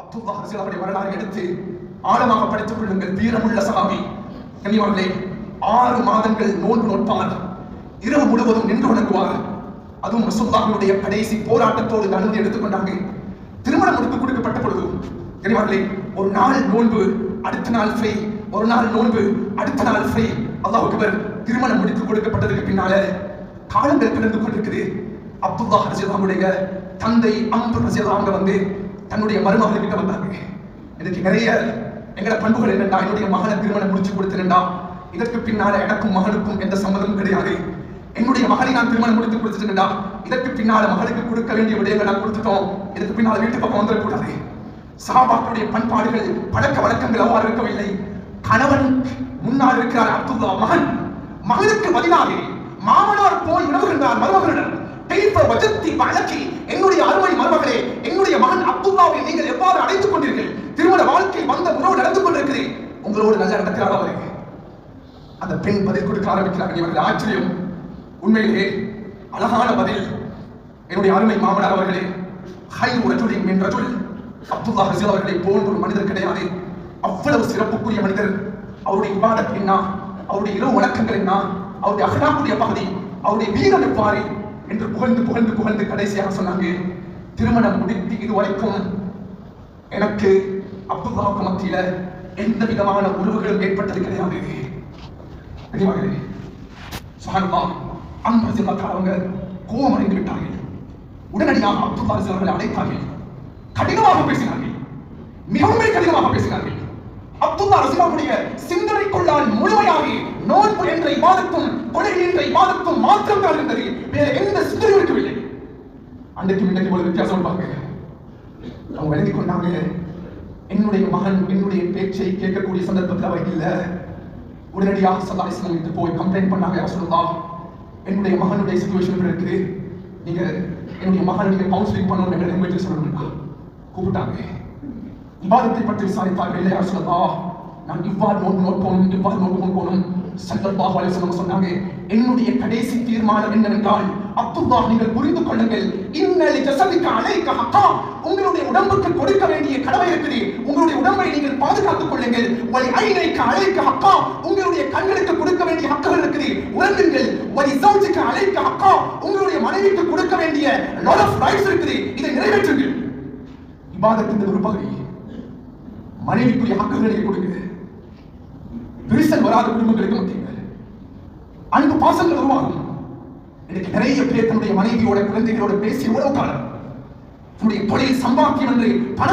அப்துல்லா அவருடைய வரலாறு எடுத்து ஆழமாக படித்துக் கொள்ளுங்கள். வீரமுள்ள சகாபி. கண்ணியவர்களே ஆறு மாதங்கள் நோன்பு நோட்பார் இரவு முழுவதும் நின்று வணங்குவார். அதுவும் ரசூல்லாவுடைய கடைசி போராட்டத்தோடு அனுமதி எடுத்துக்கொண்டாங்க திருமணம் முடித்து கொடுக்கப்பட்ட பொழுது கண்ணியவர்களே ஒரு நாள் நோன்பு அடுத்த நாள் ஃப்ரீ ஒரு நாள் நோன்பு அடுத்த நாள் ஃப்ரீ அல்லாஹ் திருமணம் முடித்து கொடுக்கப்பட்டதுக்கு பின்னால காலங்கள் கடந்து கொண்டிருக்குது. அப்துல்லா ரசிலாவுடைய தந்தை அம்பு ரசிலாங்க வந்து தன்னுடைய மருமகள் கிட்ட வந்தாங்க. எனக்கு நிறைய எங்களோட பண்புகள் என்னண்டா என்னுடைய மகனை திருமணம் முடிச்சு கொடுத்துருண்டா இதற்கு பின்னால எனக்கும் மகனுக்கும் எந்த சம்மதமும் கிடையாது. என்னுடைய மகளை நான் திருமணம் முடித்து கொடுத்துட்டேன்டா. இதற்கு பின்னால மகளுக்கு கொடுக்க வேண்டிய விடயங்களை நான் கொடுத்துட்டோம். இதற்கு பின்னால வீட்டு பக்கம் வந்துடக்கூடாது. சாபாக்களுடைய பண்பாடுகள் பழக்க வழக்கங்கள் அவ்வாறு இருக்கவில்லை. கணவன் முன்னால் இருக்கிறார் அப்துல்லா மகன். மகளுக்கு பதிலாக மாமனார் போய் உணவுகின்றார் மருமகளுடன் கைஃப வஜத்தி வழக்கி. என்னுடைய அருமை மருமகளே என்னுடைய மகன் அப்துல்லாவை நீங்கள் எவ்வாறு அழைத்துக் கொண்டீர்கள்? திருமண வாழ்க்கையில் வந்த உறவு நடந்து கொண்டிருக்கிறது உங்களோடு நல்ல நடக்கிறார் அவரு அந்த பெண் பதில் கொடுக்க ஆரம்பிக்கிறார்கள். இவர்கள் ஆச்சரியம். உண்மையிலே அழகான பதில். என்னுடைய அருமை மாமனார் அவர்களே ஹை ரஜுலின் மின் ரஜுல். அப்துல்லா ஹசீல் அவர்களை போன்ற ஒரு மனிதர் கிடையாது. அவ்வளவு சிறப்புக்குரிய மனிதர். அவருடைய விவாதம் என்ன? அவருடைய இரவு வணக்கங்கள் என்ன? அவருடைய அகலாக்குரிய பகுதி? அவருடைய வீரம் எவ்வாறு? என்று புகழ்ந்து புகழ்ந்து புகழ்ந்து கடைசியாக சொன்னாங்க திருமணம் முடித்து இதுவரைக்கும் எனக்கு அப்துல்லாவுக்கு மத்தியில எந்த விதமான உறவுகளும் ஏற்பட்டது கிடையாது. கனிமகளே சுஹானல்லா அன்பு அவங்க கோபம் அடைந்து விட்டார்கள். உடனடியாக அப்துல்லா அவர்களை அழைத்தார்கள். கடினமாக பேசினார்கள். மிகவும் கடினமாக பேசினார்கள். அப்துல்லா சிந்தனைக்குள்ளால் முழுமையாகி நோன்பு என்ற இபாதத்தும் கொலை என்ற இபாதத்தும் மாற்றம் தான் இருந்தது. வேற எந்த சிந்தனையும் இருக்கவில்லை. அன்றைக்கு இன்றைக்கு ஒரு வித்தியாசம் பார்க்க அவங்க எழுதி கொண்டாங்க என்னுடைய மகன் என்னுடைய பேச்சை கேட்கக்கூடிய சந்தர்ப்பத்தில் அவர் இல்லை. உடனடியாக சல்லா இஸ்லாமிட்டு போய் கம்ப்ளைண்ட் பண்ணாங்க யார் சொல்லலாம் என்னுடைய மகனுடைய சுச்சுவேஷன் இருக்குது? நீங்க என்னுடைய மகன் நீங்க கவுன்சிலிங் பண்ணணும் என்ற லாங்குவேஜ் சொல்லணும்டா. கூப்பிட்டாங்க. விவாதத்தை பற்றி விசாரித்தார்கள் இல்லை யார் சொல்லலாம் நான் இவ்வாறு நோட்டு நோட் போகணும் இவ்வாறு நோட்டு நோட் போகணும் சல்லல்லாஹு அலைஹி வஸல்லம் சொன்னாங்க என்னுடைய கடைசி தீர்மானம் என்னவென்றால் அப்துல்லா நீங்கள் புரிந்து கொள்ளுங்கள். இன்னலி ஜஸதிக அலைக ஹக்கா. உங்களுடைய உடம்புக்கு கொடுக்க வேண்டிய கடமை இருக்குது. உங்களுடைய உடம்பை நீங்கள் பாதுகாத்துக் கொள்ளுங்கள். வலி ஐனைக்க அலைக ஹக்கா. உங்களுடைய கண்களுக்கு கொடுக்க வேண்டிய ஹக்குகள் இருக்குது. உணர்ந்துங்கள் வலி சௌஜிக அலைக ஹக்கா. உங்களுடைய மனைவிக்கு கொடுக்க வேண்டிய லாட் ஆஃப் ரைட்ஸ் இருக்குது. இதை நிறைவேற்றுங்கள். இபாதத்தின் ஒரு பகுதி மனைவிக்குரிய ஹக்குகளை கொடுக்குது விரிசல் வராத குடும்பங்களுக்கு மத்தியில் அன்பு பாசங்கள் உருவாகும். இன்னைக்கு நிறைய பேர் தன்னுடைய மனைவியோட குழந்தைகளோட பேசி எவ்வளவு காலம் தன்னுடைய தொழில் சம்பாத்தியம் என்று பணம்